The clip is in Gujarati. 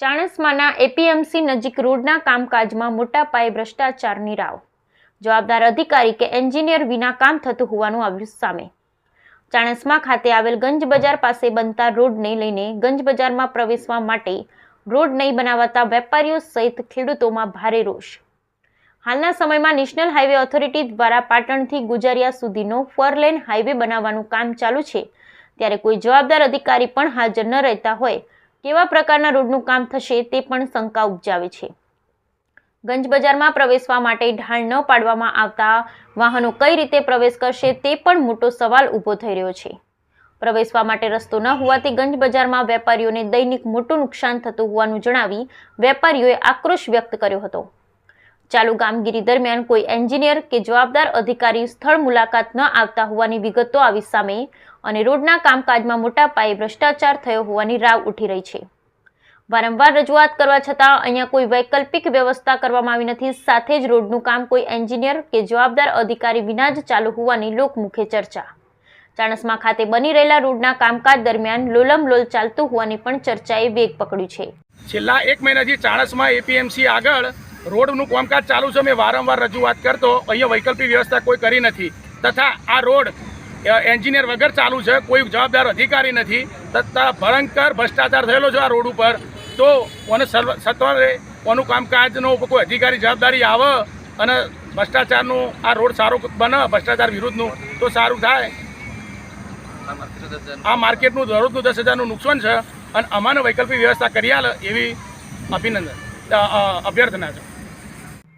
ચાણસ્માના એપીએમસી નજીક રોડના કામકાજમાં મોટા પાયે ભ્રષ્ટાચારની રાવ. જવાબદાર અધિકારી કે એન્જિનિયર વિના કામ થતું હોવાનું આવ્યું સામે. ચાણસમા ખાતે આવેલ ગંજ બજાર પાસે બનતા રોડને લઈને ગંજ બજારમાં પ્રવેશવા માટે રોડ નહીં બનાવાતા વેપારીઓ સહિત ખેડૂતોમાં ભારે રોષ. હાલના સમયમાં નેશનલ હાઈવે ઓથોરિટી દ્વારા પાટણથી ગુજરિયા સુધીનો ફોર લેન હાઈવે બનાવવાનું કામ ચાલુ છે. ત્યારે કોઈ જવાબદાર અધિકારી પણ હાજર ન રહેતા હોય કેવા પ્રકારના રોડનું કામ થશે તે પણ શંકા ઉપજાવે છે. ગંજ બજારમાં પ્રવેશવા માટે ઢાળ ન પાડવામાં આવતા વાહનો કઈ રીતે પ્રવેશ કરશે તે પણ મોટો સવાલ ઊભો થઈ રહ્યો છે. પ્રવેશવા માટે રસ્તો ન હોવાથી ગંજ બજારમાં વેપારીઓને દૈનિક મોટું નુકસાન થતું હોવાનું જણાવી વેપારીઓએ આક્રોશ વ્યક્ત કર્યો હતો. ચાલુ કામગીરી દરમિયાન કોઈ એન્જિનિયર કે જવાબદાર અધિકારી સ્થળ મુલાકાત ન આવતા હોવાની વિગતો આવી સામે અને રોડના કામકાજમાં મોટા પાયે ભ્રષ્ટાચાર થયો હોવાની રાવ ઉઠી રહી છે. વારંવાર રજૂઆત કરવા છતાં અહીંયા કોઈ વૈકલ્પિક વ્યવસ્થા કરવામાં આવી નથી. સાથે જ રોડનું કામ કોઈ એન્જિનિયર કે જવાબદાર અધિકારી વિના જ ચાલુ હોવાની લોકમુખે ચર્ચા. ચાણસમા ખાતે બની રહેલા રોડના કામકાજ દરમિયાન લોલમ લોલ ચાલતું હોવાની પણ ચર્ચાએ વેગ પકડ્યું છે. છેલ્લા એક મહિનાથી ચાણસમાં એપીએમસી આગળ રોડનું કામકાજ ચાલુ છે, મેં વારંવાર રજૂઆત કરતો, અહીંયા વૈકલ્પિક વ્યવસ્થા કોઈ કરી નથી. તથા આ રોડ એન્જિનિયર વગર ચાલુ છે, કોઈ જવાબદાર અધિકારી નથી. તથા ભયંકર ભ્રષ્ટાચાર થયેલો છે આ રોડ ઉપર. તો સર્વ- સત્વરે કોનું કામકાજનો કોઈ અધિકારી જવાબદારી આવે અને ભ્રષ્ટાચારનું આ રોડ સારો બને, ભ્રષ્ટાચાર વિરુદ્ધનું, તો સારું થાય. આ માર્કેટનું દરરોજનું દસ હજારનું નુકસાન છે અને અમાને વૈકલ્પિક વ્યવસ્થા કરી આલે એવી અભિનંદન અભ્યર્થના છે.